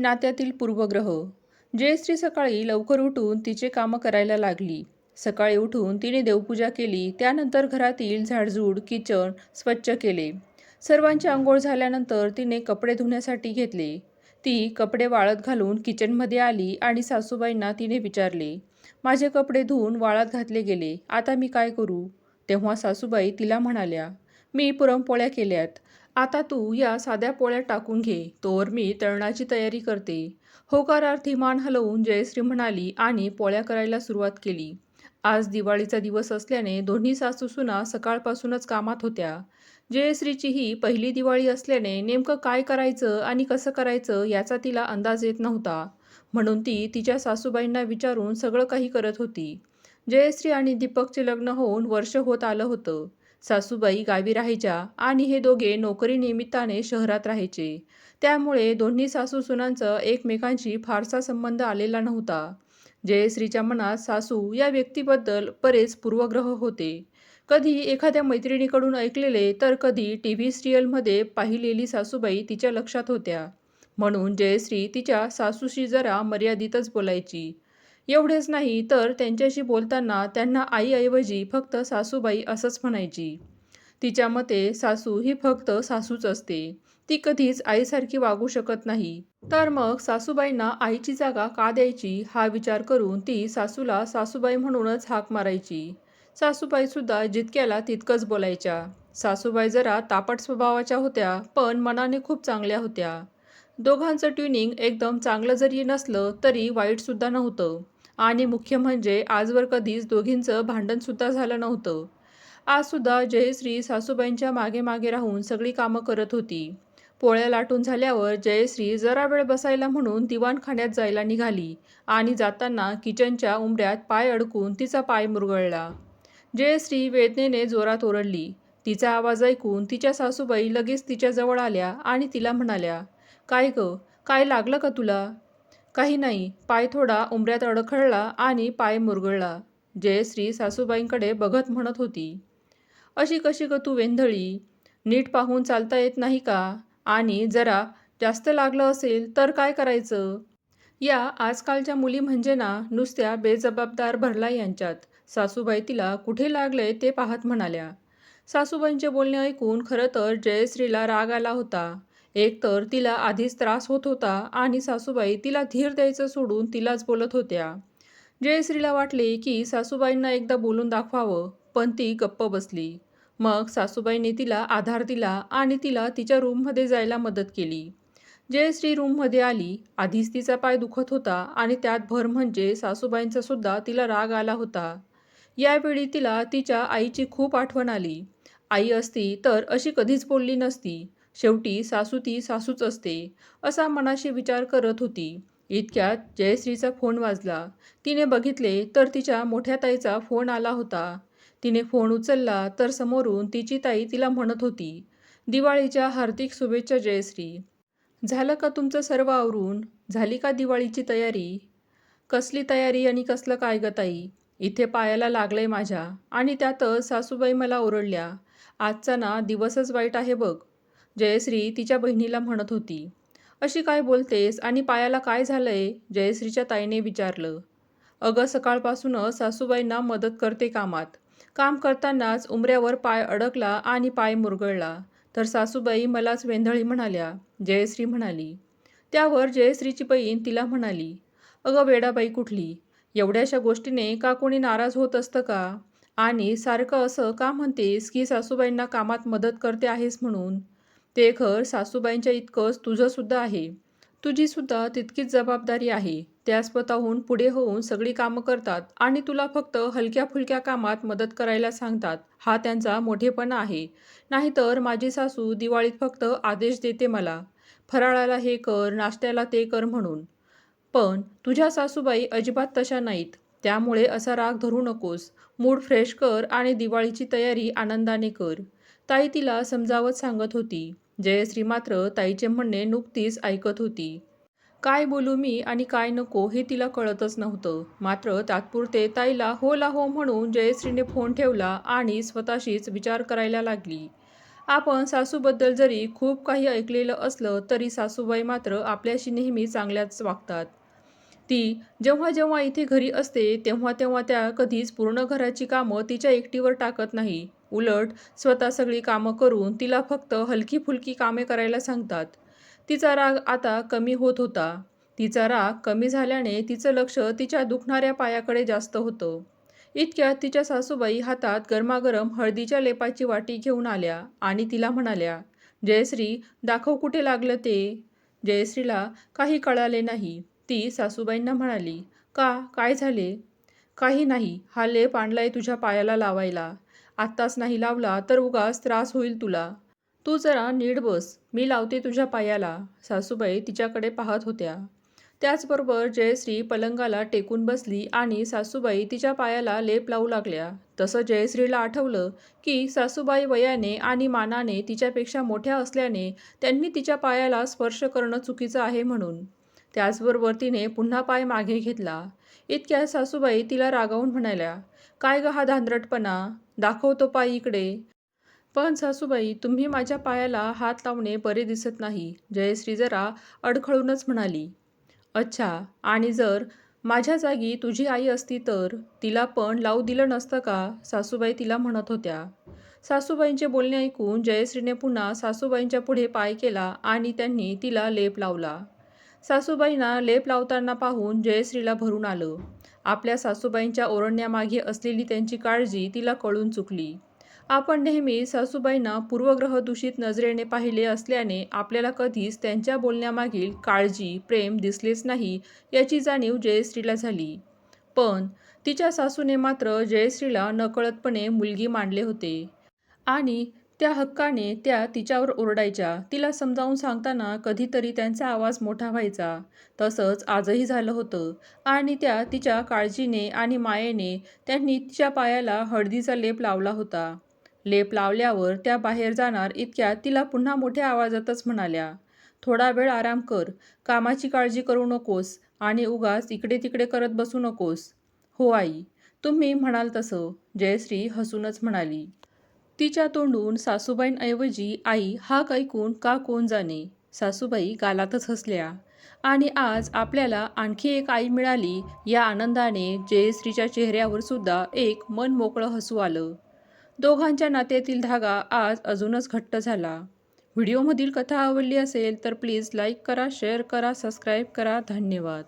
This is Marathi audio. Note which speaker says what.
Speaker 1: नात्यातील पूर्वग्रह. जयश्री सकाळी लवकर उठून तिचे कामं करायला लागली. सकाळी उठून तिने देवपूजा केली त्यानंतर घरातील झाडझूड किचन स्वच्छ केले. सर्वांची आंघोळ झाल्यानंतर तिने कपडे धुण्यासाठी घेतले. ती कपडे वाळत घालून किचनमध्ये आली आणि सासूबाईंना तिने विचारले माझे कपडे धुवून वाळत घातले गेले आता मी काय करू? तेव्हा सासूबाई तिला म्हणाल्या मी पुरणपोळ्या केल्यात. आता तू या साध्या पोळ्या टाकून घे तोवर मी तळणाची तयारी करते. होकारार्थी मान हलवून जयश्री म्हणाली आणि पोळ्या करायला सुरुवात केली. आज दिवाळीचा दिवस असल्याने दोन्ही सासूसुना सकाळपासूनच कामात होत्या. जयश्रीची ही पहिली दिवाळी असल्याने नेमकं काय करायचं आणि कसं करायचं याचा तिला अंदाज येत नव्हता. म्हणून ती तिच्या सासूबाईंना विचारून सगळं काही करत होती. जयश्री आणि दीपकचे लग्न होऊन वर्ष होत आलं होतं. सासूबाई गावी राहायच्या आणि हे दोघे नोकरी निमित्ताने शहरात राहायचे. त्यामुळे दोन्ही सासू सुनांचं एकमेकांशी फारसा संबंध आलेला नव्हता. जयश्रीच्या मनात सासू या व्यक्तीबद्दल बरेच पूर्वग्रह होते. कधी एखाद्या मैत्रिणीकडून ऐकलेले तर कधी टी व्ही सिरियलमध्ये पाहिलेली सासूबाई तिच्या लक्षात होत्या. म्हणून जयश्री तिच्या सासूशी जरा मर्यादितच बोलायची. एवढेच नाही तर त्यांच्याशी बोलताना त्यांना आईऐवजी फक्त सासूबाई असंच म्हणायची. तिच्या मते सासू ही फक्त सासूच असते. ती कधीच आईसारखी वागू शकत नाही. तर मग सासूबाईंना आईची जागा का द्यायची हा विचार करून ती सासूला सासूबाई म्हणूनच हाक मारायची. सासूबाईसुद्धा जितक्याला तितकंच बोलायच्या. सासूबाई जरा तापट स्वभावाच्या होत्या पण मनाने खूप चांगल्या होत्या. दोघांचं ट्युनिंग एकदम चांगलं जरी नसलं तरी वाईटसुद्धा नव्हतं. आणि मुख्य म्हणजे आजवर कधीच दोघींचं भांडणसुद्धा झालं नव्हतं. आजसुद्धा जयश्री सासूबाईंच्या मागे मागे राहून सगळी कामं करत होती. पोळ्या लाटून झाल्यावर जयश्री जरा वेळ बसायला म्हणून दिवाणखान्यात जायला निघाली आणि जाताना किचनच्या उंबऱ्यात पाय अडकून तिचा पाय मुरगळला. जयश्री वेदनेने जोरात ओरडली. तिचा आवाज ऐकून तिच्या सासूबाई लगेच तिच्याजवळ आल्या आणि तिला म्हणाल्या काय गं? काय लागलं का तुला? काही नाही. पाय थोडा उंबऱ्यात अडखळला आणि पाय मुरगळला जयश्री सासूबाईंकडे बघत म्हणत होती. अशी कशी ग तू वेंधळी? नीट पाहून चालता येत नाही का? आणि जरा जास्त लागलं असेल तर काय करायचं? या आजकालच्या मुली म्हणजे ना नुसत्या बेजबाबदार भरला यांच्यात. सासूबाई तिला कुठे लागले ते पाहत म्हणाल्या. सासूबाईंचे बोलणे ऐकून खरं तर जयश्रीला राग आला होता. एक तर तिला आधीच त्रास होत होता आणि सासूबाई तिला धीर द्यायचं सोडून तिलाच बोलत होत्या. जयश्रीला वाटले की सासूबाईंना एकदा बोलून दाखवावं पण ती गप्प बसली. मग सासूबाईंनी तिला आधार दिला आणि तिला तिच्या रूममध्ये जायला मदत केली. जयश्री रूममध्ये आली. आधीच तिचा पाय दुखत होता आणि त्यात भर म्हणजे सासूबाईंचा सुद्धा तिला राग आला होता. यावेळी तिला तिच्या आईची खूप आठवण आली. आई असती तर अशी कधीच बोलली नसती. शेवटी सासू ती सासूच असते असा मनाशी विचार करत होती. इतक्यात जयश्रीचा फोन वाजला. तिने बघितले तर तिच्या मोठ्या ताईचा फोन आला होता. तिने फोन उचलला तर समोरून तिची ताई तिला म्हणत होती दिवाळीच्या हार्दिक शुभेच्छा जयश्री. झालं का तुमचं सर्व आवरून? झाली का दिवाळीची तयारी? कसली तयारी आणि कसलं काय ग ताई? इथे पायाला लागलंय माझ्या आणि त्यातच सासूबाई मला ओरडल्या. आजचा ना दिवसच वाईट आहे बघ. जयश्री तिच्या बहिणीला म्हणत होती. अशी काय बोलतेस आणि पायाला काय झालंय? जयश्रीच्या ताईने विचारलं. अगं सकाळपासूनच सासूबाईंना मदत करते कामात. काम करतानाच उमऱ्यावर पाय अडकला आणि पाय मुरगळला. तर सासूबाई मलाच वेंधळी म्हणाल्या जयश्री म्हणाली. त्यावर जयश्रीची बहीण तिला म्हणाली अगं वेडाबाई कुठली? एवढ्याशा गोष्टीने का कोणी नाराज होत असतं का? आणि सारखं असं का म्हणतेस की सासूबाईंना कामात मदत करते आहेस म्हणून? ते घर सासूबाईंच्या इतकंच तुझंसुद्धा आहे. तुझीसुद्धा तितकीच जबाबदारी आहे. त्या स्वतःहून पुढे होऊन सगळी कामं करतात आणि तुला फक्त हलक्या फुलक्या कामात मदत करायला सांगतात. हा त्यांचा मोठेपणा आहे. नाहीतर माझी सासू दिवाळीत फक्त आदेश देते मला. फराळाला हे कर नाश्त्याला ते कर म्हणून. पण तुझ्या सासूबाई अजिबात तशा नाहीत. त्यामुळे असा राग धरू नकोस. मूड फ्रेश कर आणि दिवाळीची तयारी आनंदाने कर. ताई तिला समजावत सांगत होती. जयश्री मात्र ताईचे म्हणणे नुकतीच ऐकत होती. काय बोलू मी आणि काय नको हे तिला कळतच नव्हतं. मात्र तात्पुरते ताईला हो ला हो म्हणून जयश्रीने फोन ठेवला आणि स्वतःशीच विचार करायला लागली. आपण सासूबद्दल जरी खूप काही ऐकलेलं असलं तरी सासूबाई मात्र आपल्याशी नेहमी चांगल्याच वागतात. ती जेव्हा जेव्हा इथे घरी असते तेव्हा तेव्हा त्या कधीच पूर्ण घराची कामं तिच्या एकटीवर टाकत नाही. उलट स्वतः सगळी कामं करून तिला फक्त हलकी फुलकी कामे करायला सांगतात. तिचा राग आता कमी होत होता. तिचा राग कमी झाल्याने तिचं लक्ष तिच्या दुखणाऱ्या पायाकडे जास्त होतं. इतक्यात तिच्या सासूबाई हातात गरमागरम हळदीच्या लेपाची वाटी घेऊन आल्या आणि तिला म्हणाल्या जयश्री दाखव कुठे लागलं ते? जयश्रीला काही कळाले नाही. ती सासूबाईंना म्हणाली का? काय झाले? काही नाही. हा लेप आणलाय तुझ्या पायाला लावायला. आत्ताच नाही लावला तर उगाच त्रास होईल तुला. तू जरा नीट बस. मी लावते तुझ्या पायाला. सासूबाई तिच्याकडे पाहत होत्या. त्याचबरोबर जयश्री पलंगाला टेकून बसली आणि सासूबाई तिच्या पायाला लेप लावू लागल्या. तसं जयश्रीला आठवलं की सासूबाई वयाने आणि मानाने तिच्यापेक्षा मोठ्या असल्याने त्यांनी तिच्या पायाला स्पर्श करणं चुकीचं आहे म्हणून. त्याचबरोबर तिने पुन्हा पाय मागे घेतला. इतक्या सासूबाई तिला रागावून म्हणाल्या काय ग हा धांदरटपणा दाखवतो पाय इकडे. पण सासूबाई तुम्ही माझ्या पायाला हात लावणे बरे दिसत नाही. जयश्री जरा अडखळूनच म्हणाली. अच्छा आणि जर माझ्या जागी तुझी आई असती तर तिला पण लावू दिलं नसतं का? सासूबाई तिला म्हणत होत्या. सासूबाईंचे बोलणे ऐकून जयश्रीने पुन्हा सासूबाईंच्या पुढे पाय केला आणि त्यांनी तिला लेप लावला. सासूबाईंना लेप लावताना पाहून जयश्रीला भरून आलं. आपल्या सासूबाईंच्या ओरडण्यामागे असलेली त्यांची काळजी तिला कळून चुकली. आपण नेहमी सासूबाईंना पूर्वग्रह दूषित नजरेने पाहिले असल्याने आपल्याला कधीच त्यांच्या बोलण्यामागील काळजी प्रेम दिसलेच नाही याची जाणीव जयश्रीला झाली. पण तिच्या सासूने मात्र जयश्रीला नकळतपणे मुलगी मांडले होते. आणि त्या हक्काने त्या तिच्यावर ओरडायच्या. तिला समजावून सांगताना कधीतरी त्यांचा आवाज मोठा व्हायचा. तसंच आजही झालं होतं. आणि त्या तिच्या काळजीने आणि मायेने त्यांनी तिच्या पायाला हळदीचा लेप लावला होता. लेप लावल्यावर त्या बाहेर जाणार इतक्यात तिला पुन्हा मोठ्या आवाजातच म्हणाल्या थोडा वेळ आराम कर. कामाची काळजी करू नकोस आणि उगाच इकडे तिकडे करत बसू नकोस. हो आई. तुम्ही म्हणाल तसं. जयश्री हसूनच म्हणाली. तिच्या तोंडून सासूबाईंऐवजी आई हा ऐकून का कोण जाणे? सासूबाई गालातच हसल्या. आणि आज आपल्याला आणखी एक आई मिळाली या आनंदाने जयश्रीच्या चेहऱ्यावर सुद्धा एक मन मोकळं हसू आलं. दोघांच्या नात्यातील धागा आज अजूनच घट्ट झाला. व्हिडिओमधील कथा आवडली असेल तर प्लीज लाईक करा शेअर करा सबस्क्राईब करा. धन्यवाद.